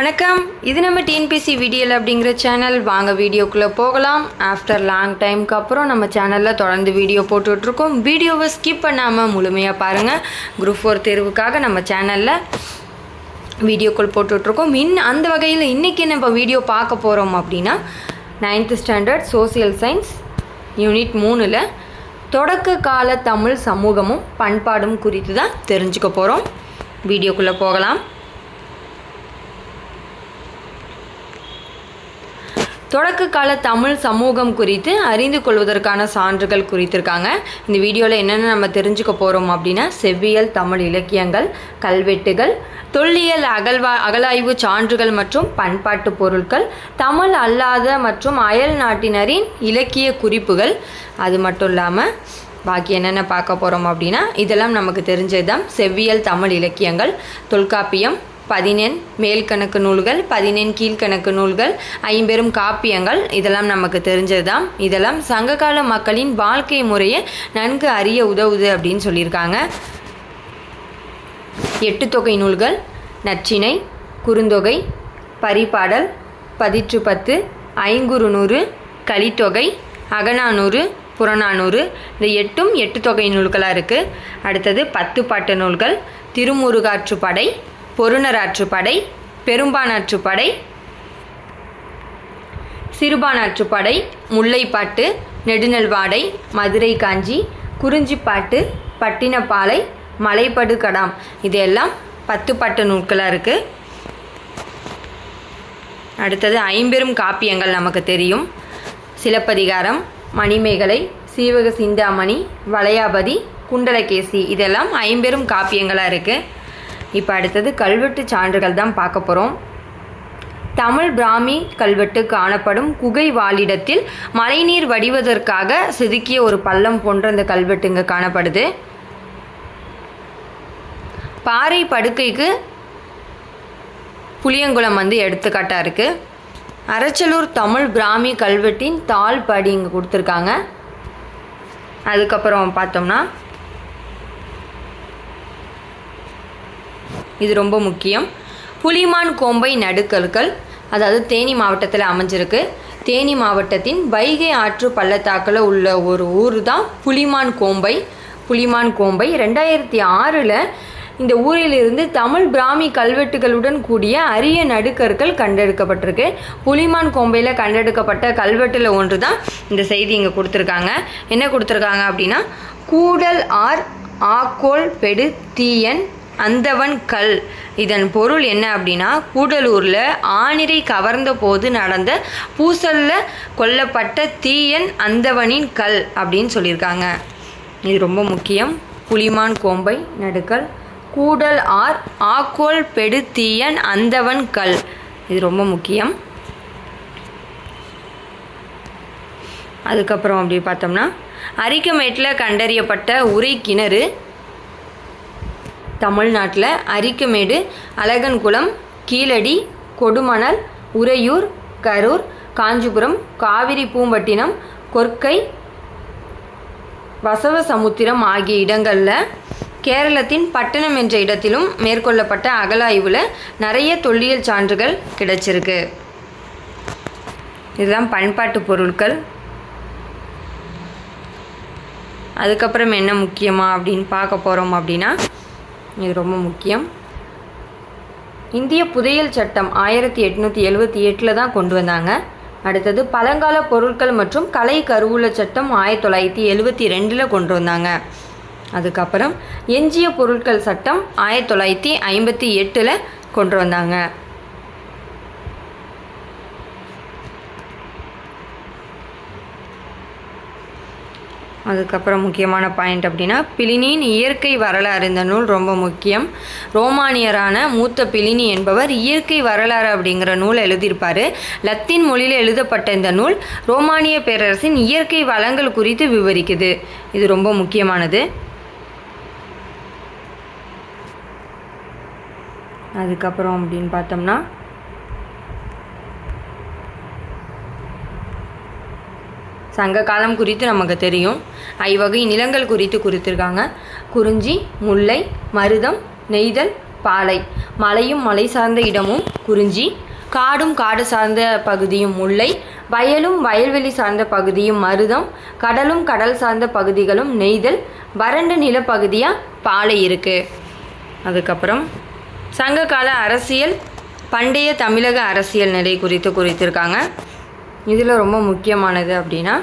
வணக்கம். இது நம்ம டிஎன்பிசி விடியல் அப்படிங்கிற சேனல் வாங்க வீடியோக்குள்ளே போகலாம். ஆஃப்டர் லாங் டைம்க்கு அப்புறம் நம்ம சேனலில் தொடர்ந்து வீடியோ போட்டுட்ருக்கோம். வீடியோவை ஸ்கிப் பண்ணாமல் முழுமையாக பாருங்கள் குரூப் ஃபோர் தேர்வுக்காக நம்ம சேனலில் வீடியோக்கள் போட்டுட்ருக்கோம். இன் அந்த வகையில் இன்றைக்கி நம்ம வீடியோ பார்க்க போகிறோம் அப்படின்னா ninth standard social science unit மூணில் தொடக்க கால தமிழ் சமூகமும் பண்பாடும் குறித்து தான் தெரிஞ்சுக்க போகிறோம் வீடியோக்குள்ளே போகலாம். தொடக்க கால தமிழ் சமூகம் குறித்து அறிந்து கொள்வதற்கான சான்றுகள் குறித்திருக்காங்க. இந்த வீடியோவில் என்னென்ன நம்ம தெரிஞ்சுக்க போகிறோம் அப்படின்னா செவ்வியல் தமிழ் இலக்கியங்கள் கல்வெட்டுகள் தொல்லியல் அகழ்வா அகலாய்வு சான்றுகள் மற்றும் பண்பாட்டு பொருட்கள் தமிழ் அல்லாத மற்றும் அயல் நாட்டினரின் இலக்கிய குறிப்புகள். அது மட்டும் இல்லாமல் பாக்கி என்னென்ன பார்க்க போகிறோம் அப்படின்னா இதெல்லாம் நமக்கு தெரிஞ்சது தான் செவ்வியல் தமிழ் இலக்கியங்கள் தொல்காப்பியம் பதினெண் மேல்கணக்கு நூல்கள் பதினெண் கீழ்கணக்கு நூல்கள் ஐம்பெரும் காப்பியங்கள். இதெல்லாம் நமக்கு தெரிஞ்சது தான் இதெல்லாம் சங்ககால மக்களின் வாழ்க்கை முறையை நன்கு அறிய உதவுது அப்படின்னு சொல்லியிருக்காங்க. எட்டு தொகை நூல்கள் நச்சினை குறுந்தொகை பரிபாடல் பதிற்று பத்து ஐங்குறு நூறு கலித்தொகை அகநானூறு புறநானூறு. இந்த எட்டும் எட்டு தொகை நூல்களாக இருக்குது அடுத்தது பத்து பாட்டு நூல்கள் திருமுருகாற்றுப்படை பொருணராற்றுப்படை பெரும்பானாற்றுப்படை சிறுபானாற்றுப்படை முல்லைப்பாட்டு நெடுநல்வாடை மதுரை காஞ்சி குறிஞ்சிப்பாட்டு பட்டினப்பாலை மலைப்படு கடாம் இதெல்லாம் பத்து பாட்டு நூல்களாக இருக்குது அடுத்தது ஐம்பெரும் காப்பியங்கள் நமக்கு தெரியும். சிலப்பதிகாரம் மணிமேகலை சீவக சிந்தாமணி வளையாபதி குண்டலகேசி. இதெல்லாம் ஐம்பெரும் காப்பியங்களாக இருக்குது இப்போ அடுத்தது கல்வெட்டு சான்றுகள் தான் பார்க்க போகிறோம் தமிழ் பிராமி கல்வெட்டு காணப்படும் குகை வாழிடத்தில் மழைநீர் வடிவதற்காக செதுக்கிய ஒரு பள்ளம் போன்ற இந்த கல்வெட்டு இங்கே காணப்படுது. பாறை படுக்கைக்கு புளியங்குளம் வந்து எடுத்துக்காட்டாக இருக்குது அரச்சலூர் தமிழ் பிராமி கல்வெட்டின் தாள் படி இங்கே கொடுத்துருக்காங்க. அதுக்கப்புறம் பார்த்தோம்னா இது ரொம்ப முக்கியம். புலிமான் கோம்பை நடுக்கல்கள் அதாவது தேனி மாவட்டத்தில் அமைஞ்சிருக்கு. தேனி மாவட்டத்தின் வைகை ஆற்று பள்ளத்தாக்கில் உள்ள ஒரு ஊர் தான் புலிமான் கோம்பை. புலிமான் கோம்பை ரெண்டாயிரத்தி ஆறில் இந்த ஊரிலிருந்து தமிழ் பிராமி கல்வெட்டுகளுடன் கூடிய அரிய நடுக்கற்கள் கண்டெடுக்கப்பட்டிருக்கு. புலிமான் கோம்பையில் கண்டெடுக்கப்பட்ட கல்வெட்டில் ஒன்று தான் இந்த செய்தி இங்கே கொடுத்துருக்காங்க. என்ன கொடுத்துருக்காங்க அப்படின்னா கூடல் ஆர் ஆக்கோல் பெடு தீயன் அந்தவன் கல். இதன் பொருள் என்ன அப்படின்னா கூடலூரில் ஆணிரை கவர்ந்த போது நடந்த பூசலில் கொல்லப்பட்ட தீயன் அந்தவனின் கல் அப்படின்னு சொல்லியிருக்காங்க. இது ரொம்ப முக்கியம். புலிமான் கோம்பை நடுக்கல். கூடல் ஆர் ஆக்கோல் பெடு தீயன் அந்தவன் கல். இது ரொம்ப முக்கியம். அதுக்கப்புறம் அப்படி பார்த்தோம்னா அரிக்கமேட்டில் கண்டறியப்பட்ட உரை கிணறு. தமிழ்நாட்டில் அரிக்கமேடு அழகன்குளம் கீழடி கொடுமணல் உறையூர் கரூர் காஞ்சிபுரம் காவிரி பூம்பட்டினம் கொர்க்கை வசவசமுத்திரம் ஆகிய இடங்களில் கேரளத்தின் பட்டணம் என்ற இடத்திலும் மேற்கொள்ளப்பட்ட அகலாய்வில் நிறைய தொல்லியல் சான்றுகள் கிடைச்சிருக்கு. இதுதான் பண்பாட்டு பொருட்கள். அதுக்கப்புறம் என்ன முக்கியமா அப்படின்னு பார்க்க போகிறோம் அப்படின்னா இது ரொம்ப முக்கியம். இந்திய புதையல் சட்டம் ஆயிரத்தி எட்நூற்றி எழுபத்தி எட்டில் தான் கொண்டு வந்தாங்க. அடுத்தது பழங்கால பொருட்கள் மற்றும் கலை கருவூல சட்டம் ஆயிரத்தி தொள்ளாயிரத்தி எழுபத்தி ரெண்டில் கொண்டு வந்தாங்க. அதுக்கப்புறம் எஞ்சிய பொருட்கள் சட்டம் ஆயிரத்தி தொள்ளாயிரத்தி ஐம்பத்தி எட்டில் கொண்டு வந்தாங்க. அதுக்கப்புறம் முக்கியமான பாயிண்ட் அப்படின்னா பிலினியின் இயற்கை வரலாறு. இந்த நூல் ரொம்ப முக்கியம். ரோமானியரான மூத்த பிலினி என்பவர் இயற்கை வரலாறு அப்படிங்கிற நூலை எழுதியிருப்பார். லத்தீன் மொழியில் எழுதப்பட்ட இந்த நூல் ரோமானிய பேரரசின் இயற்கை வளங்கள் குறித்து விவரிக்குது. இது ரொம்ப முக்கியமானது. அதுக்கப்புறம் அப்படின்னு பார்த்தோம்னா சங்க காலம் குறித்து நமக்கு தெரியும். ஐவகை நிலங்கள் குறித்து குறித்திருக்காங்க. குறிஞ்சி முல்லை மருதம் நெய்தல் பாலை. மலையும் மலை சார்ந்த இடமும் குறிஞ்சி. காடும் காடு சார்ந்த பகுதியும் முல்லை. வயலும் வயல்வெளி சார்ந்த பகுதியும் மருதம். கடலும் கடல் சார்ந்த பகுதிகளும் நெய்தல். வறண்ட நிலப்பகுதியாக பாலை இருக்குது அதுக்கப்புறம் சங்ககால அரசியல் பண்டைய தமிழக அரசியல் நிலை குறித்து குறித்திருக்காங்க. இதில் ரொம்ப முக்கியமானது அப்படின்னா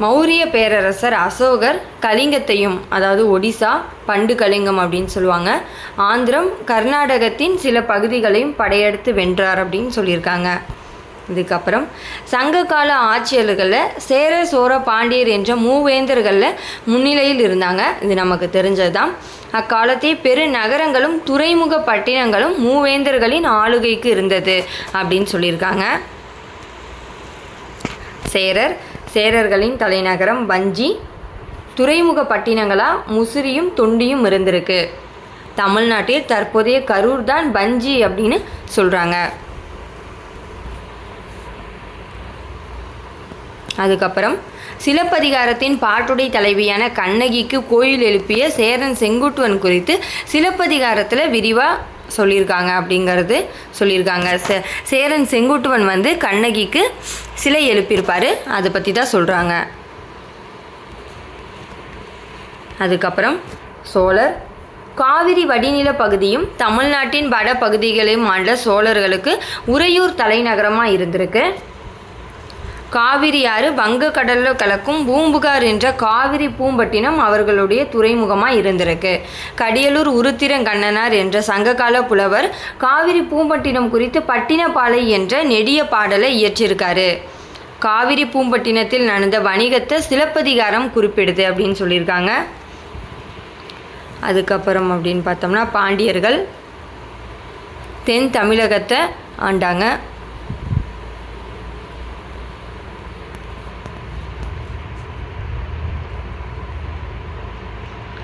மௌரிய பேரரசர் அசோகர் கலிங்கத்தையும் அதாவது ஒடிசா பண்டு கலிங்கம் அப்படின்னு சொல்லுவாங்க. ஆந்திரம் கர்நாடகத்தின் சில பகுதிகளையும் படையெடுத்து வென்றார் அப்படின்னு சொல்லியிருக்காங்க. இதுக்கப்புறம் சங்ககால ஆட்சியர்களில் சேர சோர பாண்டியர் என்ற மூவேந்தர்களில் முன்னிலையில் இருந்தாங்க. இது நமக்கு தெரிஞ்சதுதான். அக்காலத்தே பெரு நகரங்களும் துறைமுக பட்டினங்களும் மூவேந்தர்களின் ஆளுகைக்கு இருந்தது அப்படின்னு சொல்லியிருக்காங்க. சேரர் சேரர்களின் தலைநகரம் வஞ்சி. துறைமுக பட்டினங்களாக முசிறியும் தொண்டியும் இருந்திருக்கு. தமிழ்நாட்டில் தற்போதைய கரூர் தான் வஞ்சி அப்படின்னு சொல்கிறாங்க அதுக்கப்புறம் சிலப்பதிகாரத்தின் பாட்டுடை தலைவியான கண்ணகிக்கு கோயில் எழுப்பிய சேரன் செங்குட்டுவன் குறித்து சிலப்பதிகாரத்தில் விரிவாக சொல்லியிருக்காங்க அப்படிங்கிறது சொல்லியிருக்காங்க. சே சேரன் செங்குட்டுவன் வந்து கண்ணகிக்கு சிலை எழுப்பியிருப்பார். அதை பற்றி தான் சொல்கிறாங்க அதுக்கப்புறம் சோழர். காவிரி வடிநில பகுதியும் தமிழ்நாட்டின் வட பகுதிகளையும் ஆண்ட சோழர்களுக்கு உறையூர் தலைநகரமாக இருந்திருக்கு. காவிரி ஆறு வங்கக்கடலில் கலக்கும் பூம்புகார் என்ற காவிரி பூம்பட்டினம் அவர்களுடைய துறைமுகமாக இருந்திருக்கு. கடியலூர் உருத்திரங்கண்ணனார் என்ற சங்ககால புலவர் காவிரி பூம்பட்டினம் குறித்து பட்டினப்பாலை என்ற நெடிய பாடலை இயற்றியிருக்காரு காவிரி பூம்பட்டினத்தில் நடந்த வணிகத்தை சிலப்பதிகாரம் குறிப்பிடுது அப்படின்னு சொல்லியிருக்காங்க. அதுக்கப்புறம் அப்படின்னு பார்த்தோம்னா பாண்டியர்கள் தென் தமிழகத்தை ஆண்டாங்க.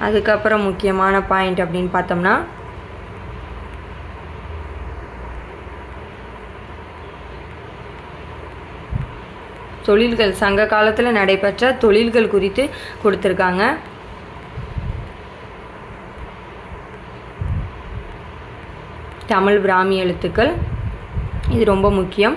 அதுக்கப்புறம் முக்கியமான பாயிண்ட் அப்படின்னு பார்த்தோம்னா தொழில்கள் சங்க காலத்தில் நடைபெற்ற தொழில்கள் குறித்து கொடுத்துருக்காங்க. தமிழ் பிராமி எழுத்துக்கள் இது ரொம்ப முக்கியம்.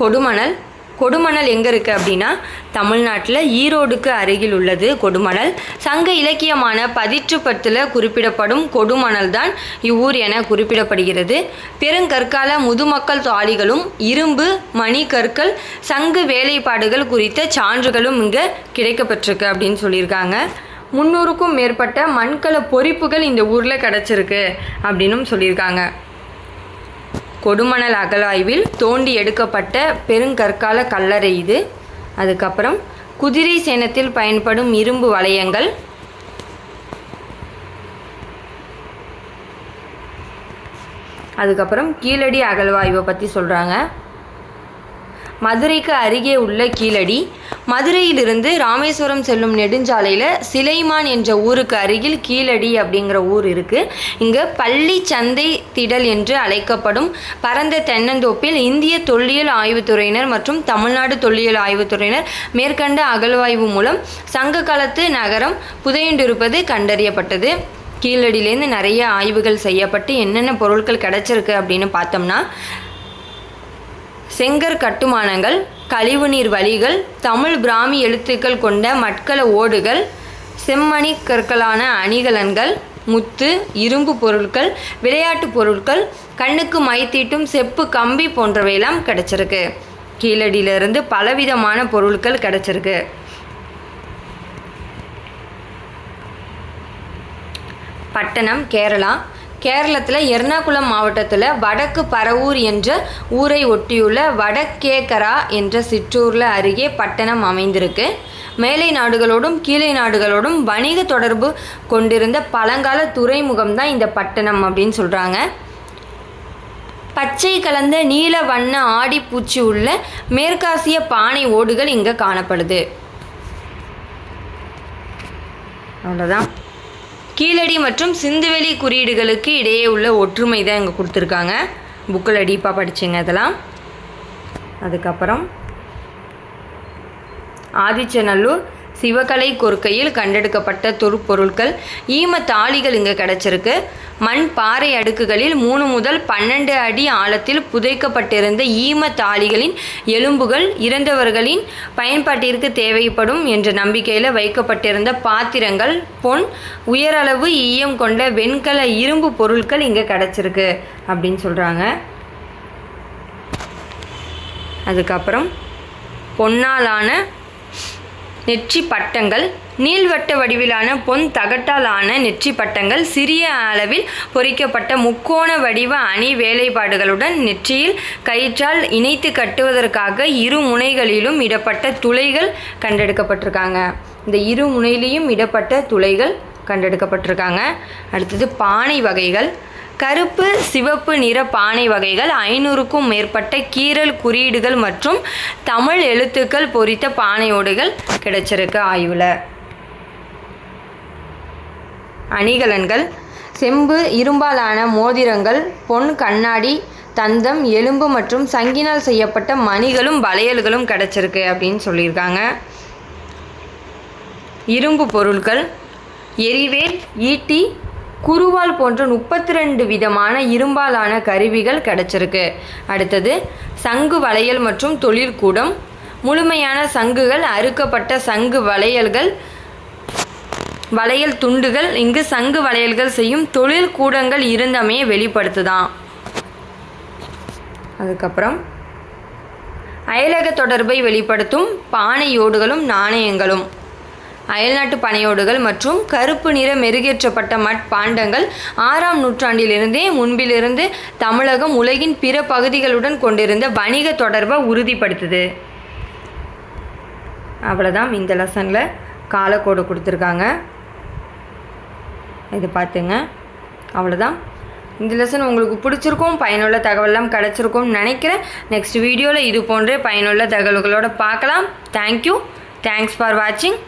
கொடுமணல் கொடுமணல் எங்கே இருக்குது அப்படின்னா தமிழ்நாட்டில் ஈரோடுக்கு அருகில் உள்ளது கொடுமணல். சங்க இலக்கியமான பதிற்றுப்பத்தில் குறிப்பிடப்படும் கொடுமணல் தான் இவ்வூர் என குறிப்பிடப்படுகிறது. பெருங்கற்கால முதுமக்கள் தாளிகளும் இரும்பு மணிக்கற்கள் சங்கு வேலைப்பாடுகள் குறித்த சான்றுகளும் இங்கே கிடைக்கப்பட்டிருக்கு அப்படின்னு சொல்லியிருக்காங்க. முந்நூறுக்கும் மேற்பட்ட மண்கல பொறிப்புகள் இந்த ஊரில் கிடச்சிருக்கு அப்படின்னும் சொல்லியிருக்காங்க. கொடுமணல் அகழாய்வில் தோண்டி எடுக்கப்பட்ட பெருங்கற்கால கல்லறை இது. அதுக்கப்புறம் குதிரை சேனத்தில் பயன்படும் இரும்பு வளையங்கள். அதுக்கப்புறம் கீழடி அகழ்வாய்வை பற்றி சொல்கிறாங்க மதுரைக்கு அருகே உள்ள கீழடி. மதுரையிலிருந்து ராமேஸ்வரம் செல்லும் நெடுஞ்சாலையில் சிலைமான் என்ற ஊருக்கு அருகில் கீழடி அப்படிங்கிற ஊர் இருக்குது இங்கே பள்ளி சந்தை திடல் என்று அழைக்கப்படும் பரந்த தென்னந்தோப்பில் இந்திய தொல்லியல் ஆய்வுத்துறையினர் மற்றும் தமிழ்நாடு தொல்லியல் ஆய்வுத்துறையினர் மேற்கண்ட அகழ்வாய்வு மூலம் சங்க காலத்து நகரம் புதையுண்டிருப்பது கண்டறியப்பட்டது. கீழடியிலேருந்து நிறைய ஆய்வுகள் செய்யப்பட்டு என்னென்ன பொருட்கள் கிடச்சிருக்கு அப்படின்னு பார்த்தோம்னா செங்கற் கட்டுமானங்கள் கழிவுநீர் வழிகள் தமிழ் பிராமி எழுத்துக்கள் கொண்ட மட்கல ஓடுகள் செம்மணி கற்களான அணிகலன்கள் முத்து இரும்பு பொருட்கள் விளையாட்டு பொருட்கள் கண்ணுக்கு மைத்தீட்டும் செப்பு கம்பி போன்றவையெல்லாம் கிடச்சிருக்கு. கீழடியிலிருந்து பலவிதமான பொருட்கள் கிடச்சிருக்கு. பட்டணம் கேரளா கேரளத்தில் எர்ணாகுளம் மாவட்டத்தில் வடக்கு பரவூர் என்ற ஊரை ஒட்டியுள்ள வடக்கேக்கரா என்ற சிற்றூரில் அருகே பட்டணம் அமைந்திருக்கு. மேலை நாடுகளோடும் கீழே நாடுகளோடும் வணிக தொடர்பு கொண்டிருந்த பழங்கால துறைமுகம் தான் இந்த பட்டணம் அப்படின்னு சொல்கிறாங்க பச்சை கலந்த நீல வண்ண ஆடிப்பூச்சி உள்ள மேற்காசிய பானை ஓடுகள் இங்கே காணப்படுது. அவ்வளோதான் கீழடி மற்றும் சிந்துவெளி குறியீடுகளுக்கு இடையே உள்ள ஒற்றுமை தான் இங்கே கொடுத்துருக்காங்க. புக்கில் டீப்பாக படிச்சுங்க இதெல்லாம். அதுக்கப்புறம் ஆதிச்சநல்லூர் சிவகலை கொற்கையில் கண்டெடுக்கப்பட்ட தொருப்பொருட்கள் ஈம தாளிகள் இங்கே கிடச்சிருக்கு. மண் பாறை அடுக்குகளில் மூணு முதல் பன்னெண்டு அடி ஆழத்தில் புதைக்கப்பட்டிருந்த ஈம தாளிகளின் எலும்புகள் இறந்தவர்களின் பயன்பாட்டிற்கு தேவைப்படும் என்ற நம்பிக்கையில் வைக்கப்பட்டிருந்த பாத்திரங்கள் பொன் உயரளவு ஈயம் கொண்ட வெண்கல இரும்பு பொருட்கள் இங்கே கிடச்சிருக்கு அப்படின்னு சொல்கிறாங்க அதுக்கப்புறம் பொன்னாலான நெற்றி பட்டங்கள். நீள்வட்ட வடிவிலான பொன் தகட்டாலான நெற்றி பட்டங்கள். சிறிய அளவில் பொறிக்கப்பட்ட முக்கோண வடிவ அணி வேலைப்பாடுகளுடன் நெற்றியில் கயிற்றால் இணைத்து கட்டுவதற்காக இரு முனைகளிலும் இடப்பட்ட துளைகள் கண்டெடுக்கப்பட்டிருக்காங்க. இந்த இரு முனையிலையும் இடப்பட்ட துளைகள் கண்டெடுக்கப்பட்டிருக்காங்க. அடுத்தது பானை வகைகள். கருப்பு சிவப்பு நிற பானை வகைகள் ஐநூறுக்கும் மேற்பட்ட கீறல் குறியீடுகள் மற்றும் தமிழ் எழுத்துக்கள் பொறித்த பானையோடுகள் கிடைச்சிருக்கு ஆய்வில். அணிகலன்கள் செம்பு இரும்பாலான மோதிரங்கள் பொன் கண்ணாடி தந்தம் எலும்பு மற்றும் சங்கினால் செய்யப்பட்ட மணிகளும் வளையல்களும் கிடைச்சிருக்கு அப்படின்னு சொல்லியிருக்காங்க. இரும்பு பொருட்கள் எரிவேல் ஈட்டி குருவால் போன்ற முப்பத்தி ரெண்டு விதமான இரும்பாலான கருவிகள் கிடச்சிருக்கு. அடுத்தது சங்கு வளையல் மற்றும் தொழிற்கூடம் முழுமையான சங்குகள் அறுக்கப்பட்ட சங்கு வளையல்கள் வளையல் துண்டுகள் இங்கு சங்கு வளையல்கள் செய்யும் தொழில் கூடங்கள் இருந்தமையை வெளிப்படுத்துதான். அதுக்கப்புறம் அயலக தொடர்பை வெளிப்படுத்தும் பானையோடுகளும் நாணயங்களும். அயல்நாட்டு பனையோடுகள் மற்றும் கருப்பு நிற மெருகேற்றப்பட்ட மட்பாண்டங்கள் ஆறாம் நூற்றாண்டிலிருந்தே முன்பிலிருந்து தமிழகம் உலகின் பிற பகுதிகளுடன் கொண்டிருந்த வணிக தொடர்பை உறுதிப்படுத்துது. அவ்வளோதான் இந்த லெசனில் காலக்கோடு கொடுத்துருக்காங்க. இது பார்த்துங்க அவ்வளோதான் இந்த லெசன் உங்களுக்கு பிடிச்சிருக்கும் பயனுள்ள தகவலாம் கிடச்சிருக்கும்னு நினைக்கிறேன். நெக்ஸ்ட் வீடியோவில் இது போன்றே பயனுள்ள தகவல்களோடு பார்க்கலாம். தேங்க்யூ தேங்க்ஸ் ஃபார் வாட்சிங்